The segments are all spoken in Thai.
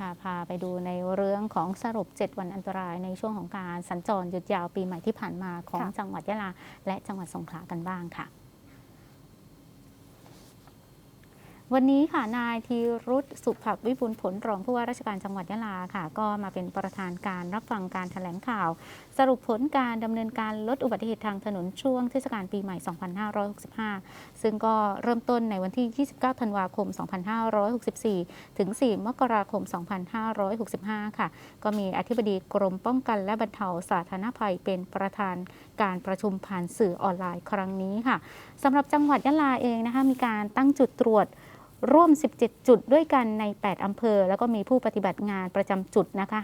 ค่ะพาไปดูในเรื่องของสรุป 7 วันอันตรายในช่วงของการสัญจรหยุดยาวปีใหม่ที่ผ่านมาของค่ะจังหวัดยะลา และจังหวัดสงขลากันบ้างค่ะ วันนี้ค่ะนายธีรุธสุภวิบุลผลรองผู้ว่าราชการจังหวัดยะลาค่ะ ก็มาเป็นประธานการรับฟังการแถลงข่าว สรุปผลการดำเนินการลดอุบัติเหตุทางถนนช่วงเทศกาลปีใหม่ 2565 ซึ่งก็เริ่มต้นในวันที่ 29 ธันวาคม 2564 ถึง 4 มกราคม 2565 ค่ะ ก็มีอธิบดีกรมป้องกันและบรรเทาสาธารณภัยเป็นประธานการประชุมผ่านสื่อออนไลน์ครั้งนี้ค่ะสำหรับจังหวัดยะลาเองนะคะมีการตั้งจุดตรวจ ร่วม 17 จุดด้วยกันใน 8 อำเภอ แล้วก็มีผู้ปฏิบัติงานประจำจุดนะคะ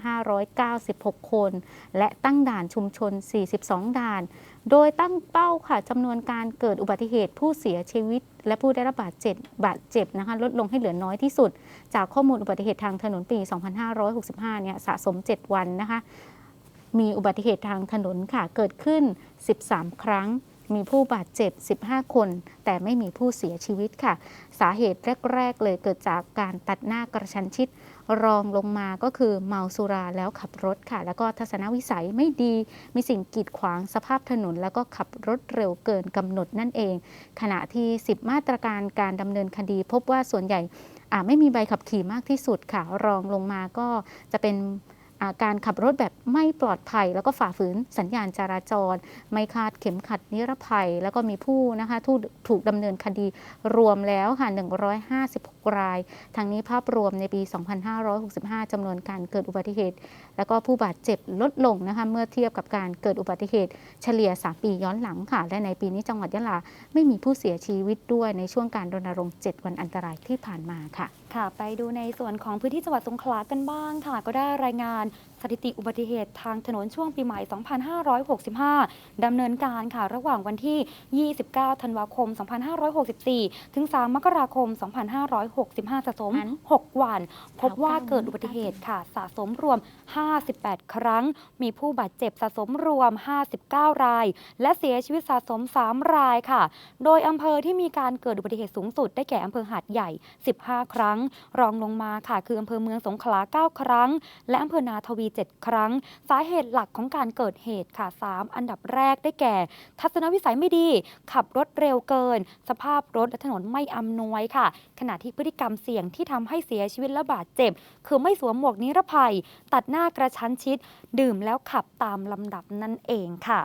596 คน และตั้งด่านชุมชน 42 ด่าน โดยตั้งเป้าค่ะจำนวนการเกิดอุบัติเหตุผู้เสียชีวิต และผู้ได้รับบาดเจ็บบาดเจ็บนะคะ ลดลงให้เหลือน้อยที่สุด จากข้อมูลอุบัติเหตุทางถนนปี 2565 เนี่ยสะสม 7 วันนะคะ มีอุบัติเหตุทางถนนค่ะเกิดขึ้น 13 ครั้ง มีผู้บาดเจ็บ 15 คน แต่ไม่มีผู้เสียชีวิตค่ะ สาเหตุแรก ๆ เลยเกิดจากการตัดหน้ากระชันชิด รองลงมาก็คือเมาสุราแล้วขับรถค่ะ แล้วก็ทัศนวิสัยไม่ดี มีสิ่งกีดขวางสภาพถนน แล้วก็ขับรถเร็วเกินกำหนดนั่นเอง ขณะที่ 10 มาตรการการดำเนินคดี พบว่าส่วนใหญ่ไม่มีใบขับขี่มากที่สุดค่ะ รองลงมาก็จะเป็น การขับรถแบบไม่ปลอดภัย แล้วก็ฝ่าฝืนสัญญาณจราจร ไม่คาดเข็มขัดนิรภัย แล้วก็มีผู้นะคะทูถูกดำเนินคดีรวมแล้วค่ะ 156 รายทางนี้ภาพรวมในปี 2565 จำนวนการเกิดอุบัติเหตุ แล้วก็ผู้บาดเจ็บลดลงนะคะเมื่อเทียบกับการเกิดอุบัติเหตุ เฉลี่ย 3 ปีย้อนหลังค่ะ และในปีนี้จังหวัดยะลาไม่มีผู้เสียชีวิตด้วยในช่วงการรณรงค์ 7 วันอันตรายที่ผ่านมาค่ะ ค่ะ ไปดูในส่วนของพื้นที่จังหวัดสงขลากันบ้างค่ะ ก็ได้รายงานสถิติอุบัติเหตุทางถนนช่วงปีใหม่ 2565 ดำเนินการค่ะระหว่างวันที่ 29 ธันวาคม 2564 ถึง 3 มกราคม 2565 สะสมอัน6วัน พบว่าเกิดอุบัติเหตุค่ะสะสมรวม 58 ครั้ง มีผู้บาดเจ็บสะสมรวม 59 ราย และเสียชีวิตสะสม 3 รายค่ะ โดยอำเภอที่มีการเกิดอุบัติเหตุสูงสุดได้แก่อำเภอหาดใหญ่ 15 ครั้ง รองลงมาค่ะ คืออำเภอเมืองสงขลา 9 ครั้ง และอำเภอนาทวี 7 ครั้ง สาเหตุหลักของการเกิดเหตุค่ะ 3 อันดับแรกได้แก่ ทัศนวิสัยไม่ดี ขับรถเร็วเกิน สภาพรถและถนนไม่อำนวยค่ะ ขณะที่พฤติกรรมเสี่ยงที่ทำให้เสียชีวิตและบาดเจ็บ คือไม่สวมหมวกนิรภัย ตัดหน้ากระชั้นชิด ดื่มแล้วขับตามลำดับนั่นเองค่ะ